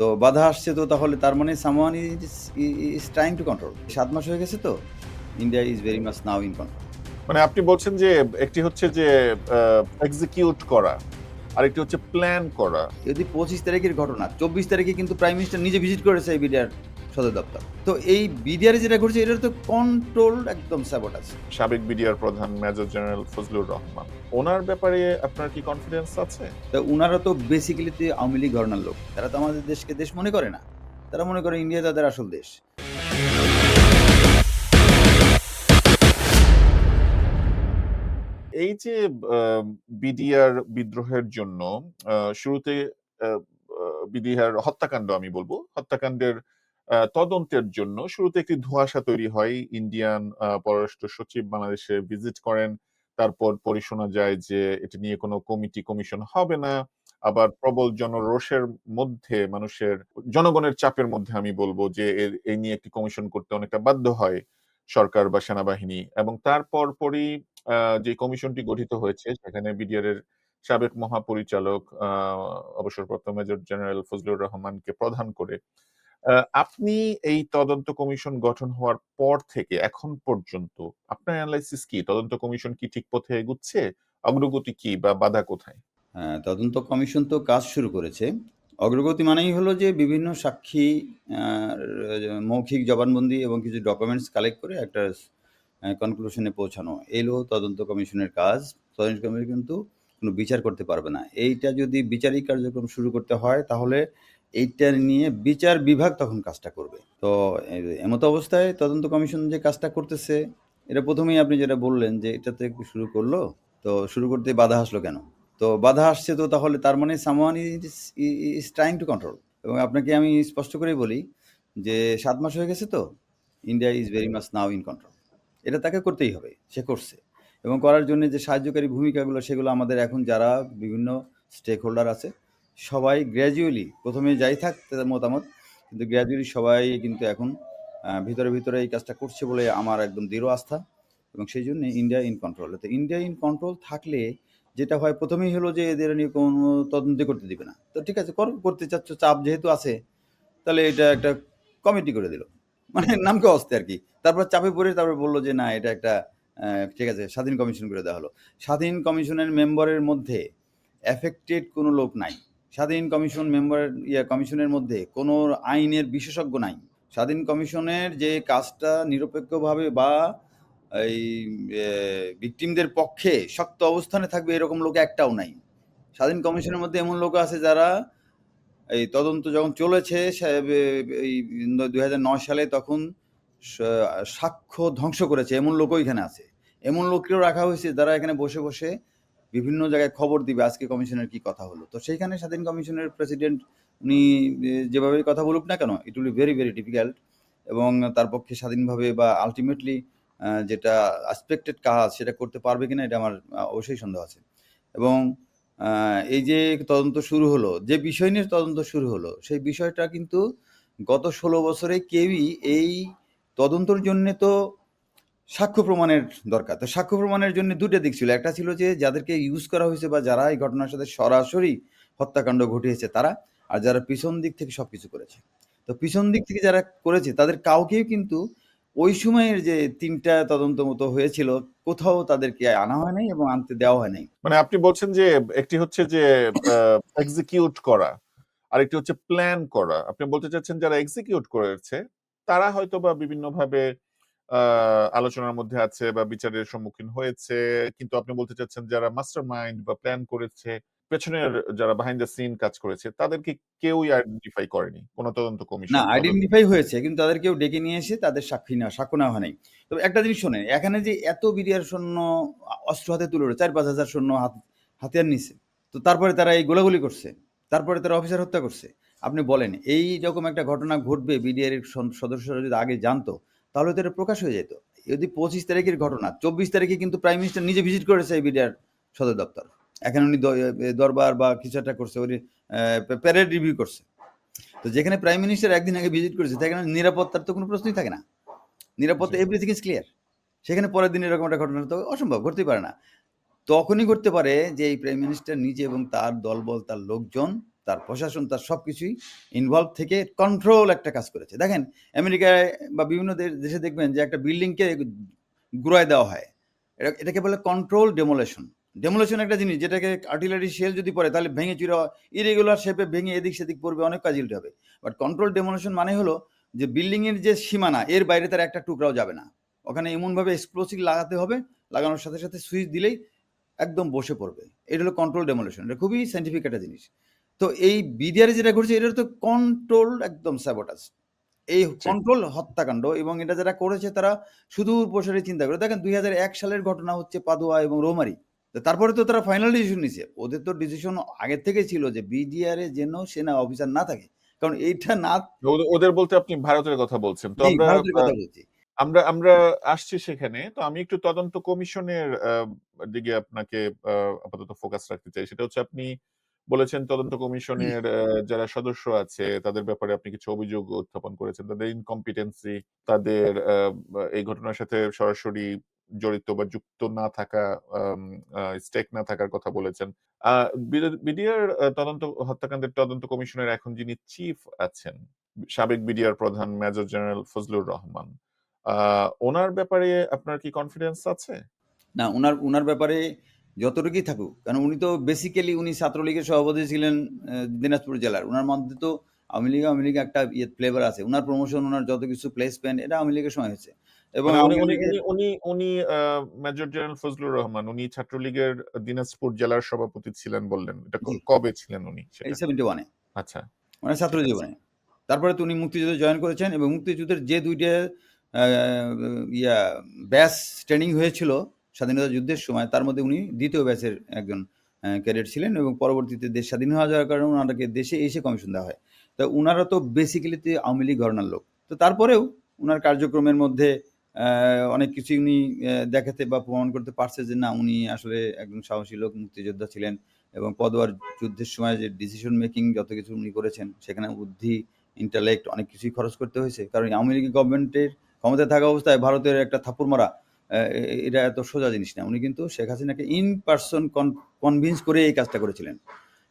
তো বাধা আসছে তো তাহলে তার মানে someone is is trying to control সাত মাস হয়ে গেছে তো India is very much now in control মানে আপনি বলছেন যে একটি হচ্ছে যে এক্সিকিউট করা আরেকটি হচ্ছে প্ল্যান করা। যদি পঁচিশ তারিখের ঘটনা চব্বিশ তারিখে কিন্তু প্রাইম মিনিস্টার নিজে ভিজিট করেছে এই বিডিআর সদর দপ্তর। তো এই বিডিআর যেটা ঘটছে এটার তো কন্ট্রোল একদম সাবেক বিডিআর প্রধান মেজর জেনারেল ফজলুর রহমান ওনার ব্যাপারে আপনার কি কনফিডেন্স আছে? তো উনারা তো বেসিক্যালি আওয়ামী লীগ ঘরনার লোক। তারা তো আমাদের দেশকে দেশ মনে করে না। তারা মনে করে ইন্ডিয়া তাদের আসল দেশ। এই যে বিডিআর বিদ্রোহের জন্য শুরুতে বিডিআর হত্যাকাণ্ড আমি বলব। হত্যাকাণ্ডের তদন্তের জন্য শুরুতে একটি ধোঁয়াশা তৈরি হয়। ইন্ডিয়ান পররাষ্ট্র সচিব বাংলাদেশে ভিজিট করেন। তারপর পরে শোনা যায় যে এটি নিয়ে কোনো কমিটি কমিশন হবে না। আবার প্রবল জনরোষের মধ্যে মানুষের, জনগণের চাপের মধ্যে আমি বলব যে এই নিয়ে একটি কমিশন করতে অনেকটা বাধ্য হয় সরকার বা সেনাবাহিনী। এবং তারপর পরই যে কমিশনটি গঠিত হয়েছে সেখানে বিডিআর এর সাবেক মহাপরিচালক অবসরপ্রাপ্ত মেজর জেনারেল ফজলুর রহমানকে প্রধান করে আপনি এই তদন্ত কমিশন গঠন হওয়ার পর থেকে এখন পর্যন্ত আপনার অ্যানালাইসিস কি? তদন্ত কমিশন কি ঠিক পথে এগুচ্ছে? অগ্রগতি কি বা বাধা কোথায়? হ্যাঁ, তদন্ত কমিশন তো কাজ শুরু করেছে। অগ্রগতি মানেই হলো যে বিভিন্ন সাক্ষী মৌখিক জবানবন্দি এবং কিছু ডকুমেন্টস কালেক্ট করে একটা কনক্লুশনে পৌঁছানো। এলো তদন্ত কমিশনের কাজ। তদন্ত কমিশন কিন্তু কোনো বিচার করতে পারবে না। এইটা যদি বিচারিক কার্যক্রম শুরু করতে হয় তাহলে এইটা নিয়ে বিচার বিভাগ তখন কাজটা করবে। তো এমত অবস্থায় তদন্ত কমিশন যে কাজটা করতেছে, এটা প্রথমেই আপনি যেটা বললেন যে এটা এটাতে শুরু করল, তো শুরু করতে বাধা আসলো কেন? তো বাধা আসছে তো তাহলে তার মানে someone is is trying to control এবং আপনাকে আমি স্পষ্ট করেই বলি যে সাত মাস হয়ে গেছে তো India is very much now in control এটা তাকে করতেই হবে, সে করছে। এবং করার জন্য যে সাহায্যকারী ভূমিকাগুলো, সেগুলো আমাদের এখন যারা বিভিন্ন স্টেক হোল্ডার আছে সবাই গ্র্যাজুয়ালি প্রথমে যাই থাক মতামত, কিন্তু গ্র্যাজুয়ালি সবাই কিন্তু এখন ভিতরে ভিতরে এই কাজটা করছে বলে আমার একদম দৃঢ় আস্থা এবং সেই জন্য ইন্ডিয়া ইন কন্ট্রোল তো ইন্ডিয়া ইন কন্ট্রোল থাকলে যেটা হয়, প্রথমেই হলো যে এদের নিয়ে কোনো তদন্ত করতে দিবে না। তো ঠিক আছে, করো, করতে চাচ্ছ, চাপ যেহেতু আছে, তাহলে এটা একটা কমিটি করে দিল। মানে নামকে অস্তে আর কি। তারপর চাপে পড়ে, তারপরে বলল যে না, এটা একটা ঠিক আছে, স্বাধীন কমিশন করে দেওয়া হলো। স্বাধীন কমিশনের মেম্বারের মধ্যে এফেক্টেড কোনো লোক নাই। স্বাধীন কমিশন মেম্বারের, ইয়া, কমিশনের মধ্যে কোনো আইনের বিশেষজ্ঞ নাই। স্বাধীন কমিশনের যে কাজটা নিরপেক্ষভাবে বা এই ভিকটিমদের পক্ষে শক্ত অবস্থানে থাকবে এরকম লোক একটাও নাই। স্বাধীন কমিশনের মধ্যে এমন লোক আছে যারা এই তদন্ত যখন চলেছে এই দু হাজার নয় সালে তখন সাক্ষ্য ধ্বংস করেছে। এমন লোকও এখানে আছে। এমন লোককেও রাখা হয়েছে যারা এখানে বসে বসে বিভিন্ন জায়গায় খবর দিবে, আজকে কমিশনের কি কথা হলো? তো সেইখানে স্বাধীন কমিশনের প্রেসিডেন্ট উনি যেভাবে কথা বলুক না কেন it will very very difficult এবং তার পক্ষে স্বাধীনভাবে বা আলটিমেটলি যেটা এক্সপেক্টেড কাজ সেটা করতে পারবে কিনা এটা আমার অবশ্যই সন্দেহ আছে। এবং এই যে তদন্ত শুরু হলো, যে বিষয় নিয়ে তদন্ত শুরু হলো, সেই বিষয়টা কিন্তু গত ষোলো বছরে কেউই এই তদন্তর জন্যে তো সাক্ষ্য প্রমাণের দরকার। তো সাক্ষ্য প্রমাণের জন্য দুটো দিক ছিল। একটা ছিল যে, যাদেরকে ইউজ করা হয়েছে বা যারা এই ঘটনার সাথে সরাসরি হত্যাকাণ্ড ঘটিয়েছে তারা, আর যারা পিছন দিক থেকে সবকিছু করেছে। তো পিছন দিক থেকে যারা করেছে, তাদের কাউকেও কিন্তু ওই সময়ের যে তিনটা তদন্ত মতো হয়েছিল, কোথাও তাদেরকে আনা হয় নাই এবং আনতে দেওয়া হয় নাই। মানে আপনি বলছেন যে, একটি হচ্ছে যে এক্সিকিউট করা, আরেকটি হচ্ছে প্ল্যান করা। আপনি বলতে চাচ্ছেন যারা এক্সিকিউট করেছে, তারা হয়তো বা বিভিন্নভাবে আলোচনার মধ্যে আছে বা বিচারের সম্মুখীন হয়েছে। কিন্তু আপনি বলতে চাচ্ছেন যারা মাস্টার মাইন্ড বা প্ল্যান করেছে পেছনের যারা বিহাইন্ড দ্য সিন কাজ করেছে তাদেরকে কেউই আইডেন্টিফাই করেনি? কোন তদন্ত কমিশন না আইডেন্টিফাই হয়েছে কিন্তু তাদেরকেও ডেকে নিয়ে এসে তাদের সাক্ষী নেওয়া সাক্ষ্য নেওয়া হয় নাই তবে একটা জিনিস শোনেন এখানে যে এত বিডিআর সৈন্য অস্ত্র হাতে তুলে চার পাঁচ হাজার সৈন্য হাত হাতিয়ার নিছে তো তারপরে তারা এই গোলাগুলি করছে তারপরে তারা অফিসার হত্যা করছে। আপনি বলেন এই রকম একটা ঘটনা ঘটবে বিডিআর সদস্যরা যদি আগে জানতো তাহলে তো এটা প্রকাশ হয়ে যেত। যদি পঁচিশ তারিখের ঘটনা চব্বিশ তারিখে কিন্তু প্রাইম মিনিস্টার নিজে ভিজিট করেছে এই বিডিআর সদর দপ্তর। এখানে উনি দরবার বা কিছু একটা করছে উনি প্যারেড রিভিউ করছে। তো যেখানে প্রাইম মিনিস্টার একদিন আগে ভিজিট করেছে সেখানে নিরাপত্তার তো কোনো প্রশ্নই থাকে না। নিরাপত্তা। এভরিথিং ইজ ক্লিয়ার সেখানে পরের দিন এরকম একটা ঘটনা তো অসম্ভব ঘটতেই পারে না। তখনই ঘটতে পারে যে এই প্রাইম মিনিস্টার নিজে এবং তার দলবল তার লোকজন তার প্রশাসন, তার সব কিছুই ইনভলভ থেকে কন্ট্রোল একটা কাজ করেছে। দেখেন, আমেরিকায় বা বিভিন্ন দেশে দেখবেন যে একটা বিল্ডিংকে গুড়ায় দেওয়া হয়। এটা- এটাকে বলে কন্ট্রোল ডেমোলেশন ডেমোলেশন একটা জিনিস, যেটাকে আর্টিলারি শেল যদি পড়ে, তাহলে ভেঙে চুরে ইরেগুলার শেপে ভেঙে এদিক সেদিক পড়বে, অনেক কাজিলটি হবে। বাট কন্ট্রোল ডেমোলেশন মানে হলো যে বিল্ডিংয়ের যে সীমানা, এর বাইরে তার একটা টুকরাও যাবে না। ওখানে এমনভাবে এক্সপ্লোসিভ লাগাতে হবে, লাগানোর সাথে সাথে সুইচ দিলেই একদম বসে পড়বে। এটা হলো কন্ট্রোল ডেমোলেশন এটা খুবই সাইন্টিফিক একটা জিনিস। তো এই বিডিআরে যেটা ঘটছে এটা তো কন্ট্রোল একদম স্যাবোটাস এই কন্ট্রোল হত্যাকাণ্ড এবং এটা যারা করেছে তারা সুদূর প্রসারে চিন্তা করে। দেখেন দুই হাজার এক সালের ঘটনা হচ্ছে পাদুয়া এবং রোমারি। তারপরে তো তারা ফাইনাল ডিসিশন নিছে ওদের তো ডিসিশন আগের থেকে ছিল যে বিডিআরে যেন সেনা অফিসার না থাকে। কারণ এইটা না ওদের- বলতে আপনি ভারতের কথা বলছেন। তো আমরা কথা বলছি। আমরা আমরা আসছি সেখানে। তো আমি একটু তদন্ত কমিশনের দিকে আপনাকে আপাতত ফোকাস রাখতে চাই। সেটা হচ্ছে আপনি বলেছেন তদন্ত কমিশনের যারা সদস্য আছে তাদের ব্যাপারে আপনি কিছু অভিযোগ উত্থাপন করেছেন। তাদের ইনকম্পিটেন্সি তাদের এই ঘটনার সাথে সরাসরি জড়িত বা যুক্ত না থাকা স্টেক না থাকার কথা বলেছেন। বিডিআর তদন্ত হত্যাকাণ্ডের তদন্ত কমিশনের এখন যিনি চিফ আছেন সাবেক বিডিআর প্রধান মেজর জেনারেল ফজলুর রহমান আহ, ওনার ব্যাপারে আপনার কি কনফিডেন্স আছে? না ওনার ওনার ব্যাপারে যতটুকুই থাকুক। কারণ উনি তো বেসিক্যালি উনি ছাত্রলীগের সভাপতি ছিলেন দিনাজপুর জেলার। ওনার মধ্যে তো আওয়ামী লীগ আওয়ামী লীগ একটা ইয়ে ফ্লেভার আছে। ওনার প্রমোশন ওনার যত কিছু প্লেসমেন্ট এটা আওয়ামী লীগের সময় হয়েছে। এবং মানে উনি উনি মেজর জেনারেল ফজলুর রহমান উনি ছাত্রলীগের দিনাজপুর জেলার সভাপতি ছিলেন বললেন। এটা কবে ছিলেন উনি সেভেন্টি ওয়ানে আচ্ছা। মানে ছাত্র জীবনে। তারপরে তো উনি মুক্তিযুদ্ধে জয়েন করেছেন এবং মুক্তিযুদ্ধের যে দুইটা ইয়া ব্যাচ ট্রেনিং হয়েছিল স্বাধীনতা যুদ্ধের সময় তার মধ্যে উনি দ্বিতীয় ব্যাচের একজন ক্যাডেট ছিলেন এবং পরবর্তীতে দেশ স্বাধীন হয়ে যাওয়ার কারণে ওনাদেরকে দেশে এসে কমিশন দেওয়া হয়। তো ওনারা তো বেসিক্যালিতে আওয়ামী লীগ ঘরানার লোক। তো তারপরেও ওনার কার্যক্রমের মধ্যে অনেক কিছু উনি দেখাতে বা প্রমাণ করতে পারছে যে না, উনি আসলে একজন সাহসী লোক, মুক্তিযোদ্ধা ছিলেন এবং পদোয়ার যুদ্ধের সময় যে ডিসিশন মেকিং যত কিছু উনি করেছেন, সেখানে বুদ্ধি ইন্টালেক্ট অনেক কিছুই খরচ করতে হয়েছে। কারণ আওয়ামী লীগ গভর্নমেন্টের ক্ষমতায় থাকা অবস্থায় ভারতের একটা থাপ্পড় মারা এটা এত সোজা জিনিস না। উনি কিন্তু শেখ হাসিনাকে ইন পার্সন কনভিন্স করে এই কাজটা করেছিলেন।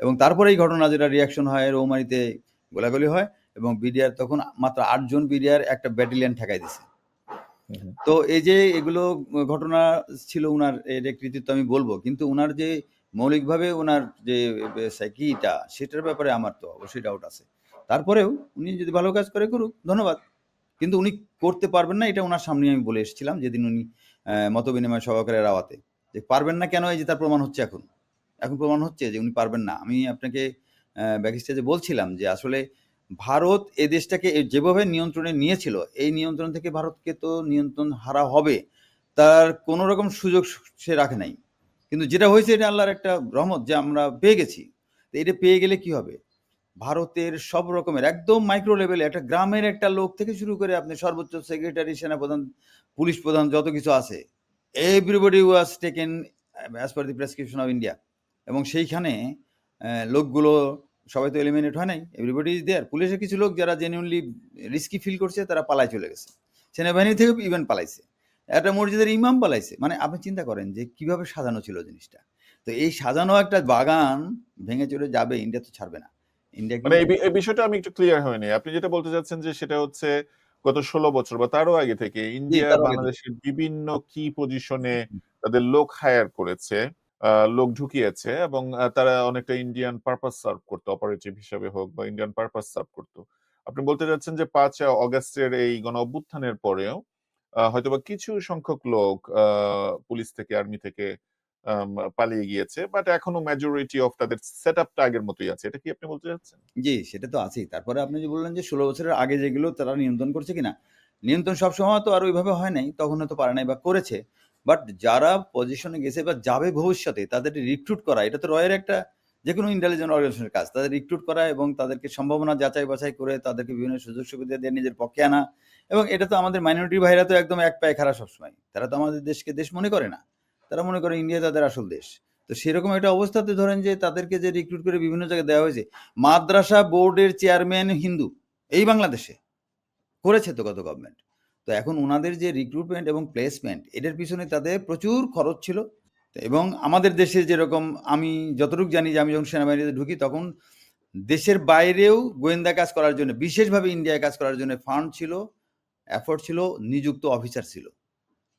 এবং তারপরে এই ঘটনা যেটা রিয়াকশন হয় রৌমারিতে গোলাগুলি হয় এবং বিডিআর তখন মাত্র আটজন বিডিআর একটা ব্যাটালিয়ান ঠেকাই দিছে। তো এই যে এগুলো ঘটনা ছিল উনার এর কৃতিত্ব আমি বলব। কিন্তু উনার যে মৌলিকভাবে ওনার যে সাইকিটা সেটার ব্যাপারে আমার তো অবশ্যই ডাউট আছে। তারপরেও উনি যদি ভালো কাজ করে করুক ধন্যবাদ। কিন্তু উনি করতে পারবেন না, এটা ওনার সামনে আমি বলে এসেছিলাম যেদিন উনি মত বিনিময় সহকারে রাওয়াতে। যে পারবেন না কেন এই যে তার প্রমাণ হচ্ছে এখন? এখন প্রমাণ হচ্ছে যে উনি পারবেন না। আমি আপনাকে ব্যাকিস্টেজে বলছিলাম যে আসলে ভারত এ দেশটাকে যেভাবে নিয়ন্ত্রণে নিয়েছিল, এই নিয়ন্ত্রণ থেকে ভারতকে তো নিয়ন্ত্রণ হারা হবে, তার কোনো রকম সুযোগ সে রাখে নাই। কিন্তু যেটা হয়েছে এটা আল্লাহর একটা রহমত যে আমরা পেয়ে গেছি। তো এটা পেয়ে গেলে কি হবে? ভারতের সব রকমের, একদম মাইক্রো লেভেলে একটা গ্রামের একটা লোক থেকে শুরু করে আপনি সর্বোচ্চ সেক্রেটারি সেনাপ্রধান পুলিশ প্রধান, যত কিছু আছে everybody was taken as per the prescription of India এবং সেইখানে লোকগুলো সবাই তো এলিমিনেট হয় নাই এভরিবডি ইজ দেয়ার পুলিশের কিছু লোক যারা জেনুইনলি রিস্কি ফিল করছে, তারা পালায় চলে গেছে। সেনাবাহিনী থেকে ইভেন পালাইছে। একটা মসজিদের ইমাম পালাইছে। মানে আপনি চিন্তা করেন যে কীভাবে সাজানো ছিল জিনিসটা। তো এই সাজানো একটা বাগান ভেঙে চলে যাবে ইন্ডিয়া তো ছাড়বে না। ইন্ডিয়া মানে এই বিষয়টা আমি একটু ক্লিয়ার হয়নি। আপনি যেটা বলতে চাচ্ছেন যে সেটা হচ্ছে গত ষোলো বছর বা তারও আগে থেকে ইন্ডিয়া। বাংলাদেশের বিভিন্ন কি পজিশনে তাদের লোক হায়ার করেছে লোক ঢুকিয়েছে এবং তারা অনেকটা ইন্ডিয়ান পারপাস সার্ভ করতো অপারেটিভ হিসাবে হোক বা ইন্ডিয়ান পারপাস সার্ভ করতো। আপনি বলতে চাচ্ছেন যে পাঁচ অগস্টের এই গণ অভ্যুত্থানের পরেও হয়তোবা কিছু সংখ্যক লোক আহ, পুলিশ থেকে আর্মি থেকে পালিয়ে গিয়েছে বাট এখনও মেজরিটি অফ তাদের সেট আপটা আগের মতোই আছে। এটা কি আপনি বলতে চাচ্ছেন? জি, সেটা তো আছেই। তারপরে আপনি যে বললেন যে ষোলো বছরের আগে যেগুলো তারা নিয়ন্ত্রণ করছে কিনা, নিয়ন্ত্রণ সবসময় তো আর ওইভাবে হয় নাই তখন হয়তো পারে নাই বা করেছে। বাট যারা পজিশনে গেছে বা যাবে ভবিষ্যতে, তাদের রিক্রুট করা, এটা তো রয়ের একটা যে কোনো ইন্টেলিজেন্ট অর্গানাইজেশনের কাজ। তাদের রিক্রুট করা এবং তাদেরকে সম্ভাবনা যাচাই বাছাই করে তাদেরকে বিভিন্ন সুযোগ সুবিধা দিয়ে নিজের পক্ষে আনা, এবং এটা তো আমাদের মাইনরিটি ভাইরা তো একদম এক পায়ে খারাপ সবসময়। তারা তো আমাদের দেশকে দেশ মনে করে না। তারা মনে করে ইন্ডিয়া তাদের আসল দেশ। তো সেরকম একটা অবস্থাতে ধরেন যে তাদেরকে যে রিক্রুট করে বিভিন্ন জায়গায় দেওয়া হয়েছে, মাদ্রাসা বোর্ডের চেয়ারম্যান হিন্দু, এই বাংলাদেশে করেছে তো গত গভর্নমেন্ট তো এখন ওনাদের যে রিক্রুটমেন্ট এবং প্লেসমেন্ট এটার পিছনে তাদের প্রচুর খরচ ছিল। এবং আমাদের দেশে যেরকম আমি যতটুকু জানি যে আমি যখন সেনাবাহিনীতে ঢুকি, তখন দেশের বাইরেও গোয়েন্দা কাজ করার জন্য, বিশেষভাবে ইন্ডিয়ায় কাজ করার জন্য ফান্ড ছিল এফোর্ট ছিল, নিযুক্ত অফিসার ছিল।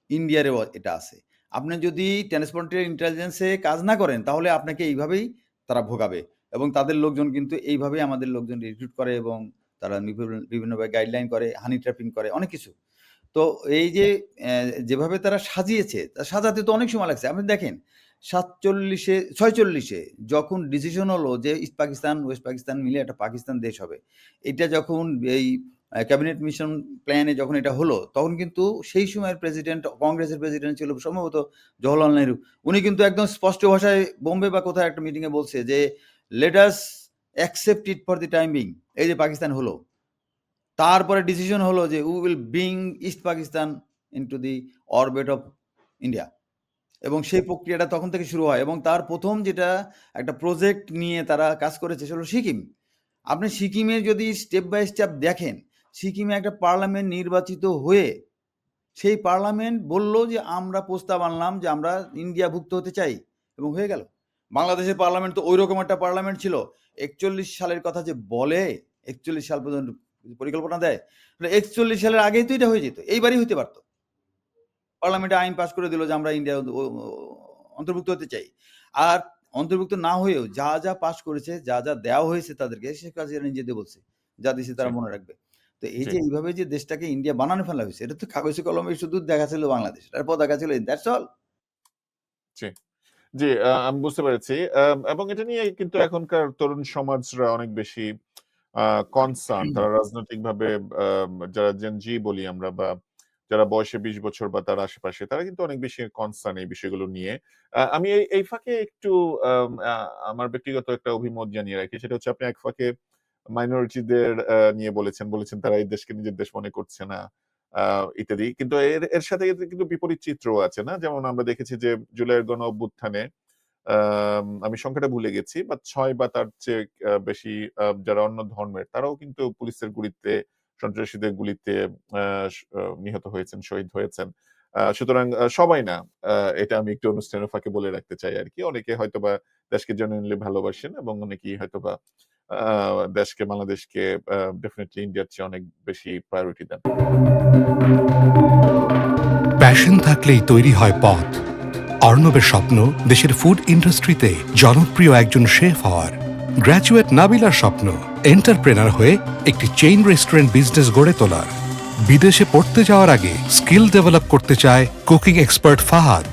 ইন্ডিয়ারেও এটা আছে। আপনি যদি ট্রান্সপোর্টের ইন্টেলিজেন্সে কাজ না করেন, তাহলে আপনাকে এইভাবেই তারা ভোগাবে এবং তাদের লোকজন কিন্তু এইভাবেই আমাদের লোকজন রিক্রুট করে এবং তারা বিভিন্নভাবে গাইডলাইন করে হানি ট্র্যাপিং করে, অনেক কিছু। তো এই যে যেভাবে তারা সাজিয়েছে সাজাতে তো অনেক সময় লাগছে। আপনি দেখেন, সাতচল্লিশে, ছয়চল্লিশে যখন ডিসিশন হলো যে, ইস্ট পাকিস্তান, ওয়েস্ট পাকিস্তান মিলে একটা পাকিস্তান দেশ হবে, এটা যখন এই ক্যাবিনেট মিশন প্ল্যানে যখন এটা হলো, তখন কিন্তু সেই সময়ের প্রেসিডেন্ট কংগ্রেসের প্রেসিডেন্ট ছিল সম্ভবত জওহরলাল নেহরু। উনি কিন্তু একদম স্পষ্ট ভাষায় বোম্বে বা কোথায় একটা মিটিংয়ে বলছে যে let's accept it for the timing এই যে পাকিস্তান হলো। তারপরে ডিসিশন হলো যে we will bring East Pakistan into the orbit of India এবং সেই প্রক্রিয়াটা তখন থেকে শুরু হয় এবং তার প্রথম যেটা একটা প্রজেক্ট নিয়ে তারা কাজ করেছে সেটা হলো সিকিম। আপনি সিকিমে যদি স্টেপ বাই স্টেপ দেখেন সিকিমে একটা পার্লামেন্ট নির্বাচিত হয়ে সেই পার্লামেন্ট বলল যে আমরা প্রস্তাব আনলাম যে আমরা ইন্ডিয়াভুক্ত হতে চাই। এবং হয়ে গেল। বাংলাদেশের পার্লামেন্ট তো ওই রকম একটা পার্লামেন্ট ছিল। একচল্লিশ সালের কথা যে বলে একচল্লিশ সাল পর্যন্ত পরিকল্পনা দেয় একচল্লিশ সালের আগেই তো এটা হয়ে যেত এইবারই হতে পারতো। পার্লামেন্টে আইন পাস করে দিল যে আমরা ইন্ডিয়া অন্তর্ভুক্ত হতে চাই। আর অন্তর্ভুক্ত না হয়েও যা যা পাস করেছে যা যা দেওয়া হয়েছে তাদেরকে সে কাজে নিজেদের বলছে যা দিছে তারা মনে রাখবে। তো এই জি। যে এইভাবে যে দেশটাকে ইন্ডিয়া বানানো ফেলা হয়েছে এটা তো কাগজে কলমে শুধু দেখা ছিল বাংলাদেশ তারপর দেখা ছিল দ্যাটস অল জি, আ আমি বুঝতে পেরেছি। এবং এটা নিয়ে কিন্তু এখনকার তরুণ সমাজরা অনেক বেশি কনসার্ন। তারা রাজনৈতিকভাবে আম যারা জেন জি বলি আমরা বা যারা বয়সে ২০ বছর বা তার আশেপাশে তারা কিন্তু অনেক বেশি কনসার্ন এই বিষয়গুলো নিয়ে। আ আমি এই এই ফাঁকে একটু আম আ আমার ব্যক্তিগত একটা অভিমত জানিয়ে রাখি। সেটা হচ্ছে আপনি এক ফাঁকে মাইনরিটিদের নিয়ে বলেছেন, বলেছেন তারা এই দেশকে নিজের দেশ মনে করছে না ইত্যাদি। কিন্তু এর এর সাথে কিন্তু বিপরীত চিত্রও আছে না? যেমন আমরা দেখেছি যে জুলাইয়ের গণ অভ্যুত্থানে আমি সংখ্যাটা ভুলে গেছি। বাট ৬ বা তার চেয়ে বেশি যারা অন্য ধর্মের তারাও কিন্তু পুলিশের গুলিতে, সন্ত্রাসীদের গুলিতে নিহত হয়েছেন, শহীদ হয়েছেন। সুতরাং সবাই না। এটা আমি একটু অনুষ্ঠানের ফাঁকে বলে রাখতে চাই আরকি। অনেকে হয়তোবা দেশকে জেনুইনলি ভালোবাসেন এবং অনেকেই হয়তোবা দেশকে, বাংলাদেশকে ডেফিনিটলি ইন্ডিয়ার চেয়ে অনেক বেশি প্রায়োরিটি দেন। প্যাশন থাকলেই তৈরি হয় পথ। অর্ণবের স্বপ্ন দেশের ফুড ইন্ডাস্ট্রিতে জনপ্রিয় একজন শেফ হওয়ার। গ্র্যাজুয়েট নাবিলার স্বপ্ন এন্টারপ্রেনার হয়ে একটি চেইন রেস্টুরেন্ট বিজনেস গড়ে তোলার। বিদেশে পড়তে যাওয়ার আগে স্কিল ডেভেলপ করতে চায় কুকিং এক্সপার্ট ফাহাদ।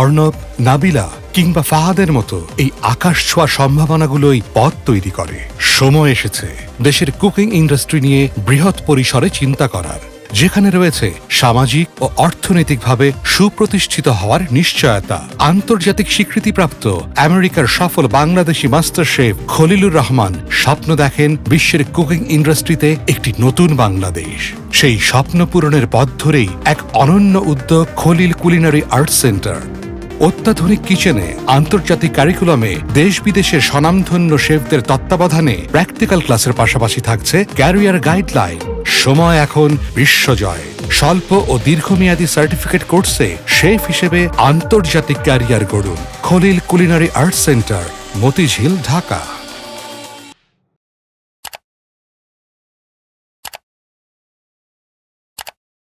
অর্ণব, নাবিলা কিংবা ফাহাদের মতো এই আকাশ ছোঁয়া সম্ভাবনাগুলোই পথ তৈরি করে। সময় এসেছে দেশের কুকিং ইন্ডাস্ট্রি নিয়ে বৃহৎ পরিসরে চিন্তা করার, যেখানে রয়েছে সামাজিক ও অর্থনৈতিকভাবে সুপ্রতিষ্ঠিত হওয়ার নিশ্চয়তা। আন্তর্জাতিক স্বীকৃতিপ্রাপ্ত আমেরিকার সফল বাংলাদেশি মাস্টার শেফ খলিলুর রহমান স্বপ্ন দেখেন বিশ্বের কুকিং ইন্ডাস্ট্রিতে একটি নতুন বাংলাদেশ। সেই স্বপ্ন পূরণের পথ ধরেই এক অনন্য উদ্যোগ খলিল কুলিনারি আর্ট সেন্টার। অত্যাধুনিক কিচেনে, আন্তর্জাতিক কারিকুলামে দেশ বিদেশের স্বনামধন্য শেফদের তত্ত্বাবধানে প্র্যাকটিক্যাল ক্লাসের পাশাপাশি থাকছে ক্যারিয়ার গাইডলাইন সময় এখন বিশ্বজয়। স্বল্প ও দীর্ঘমেয়াদী সার্টিফিকেট কোর্সে শেফ হিসেবে আন্তর্জাতিক career গড়ুন। Khalil culinary art centre Motijheel, Dhaka.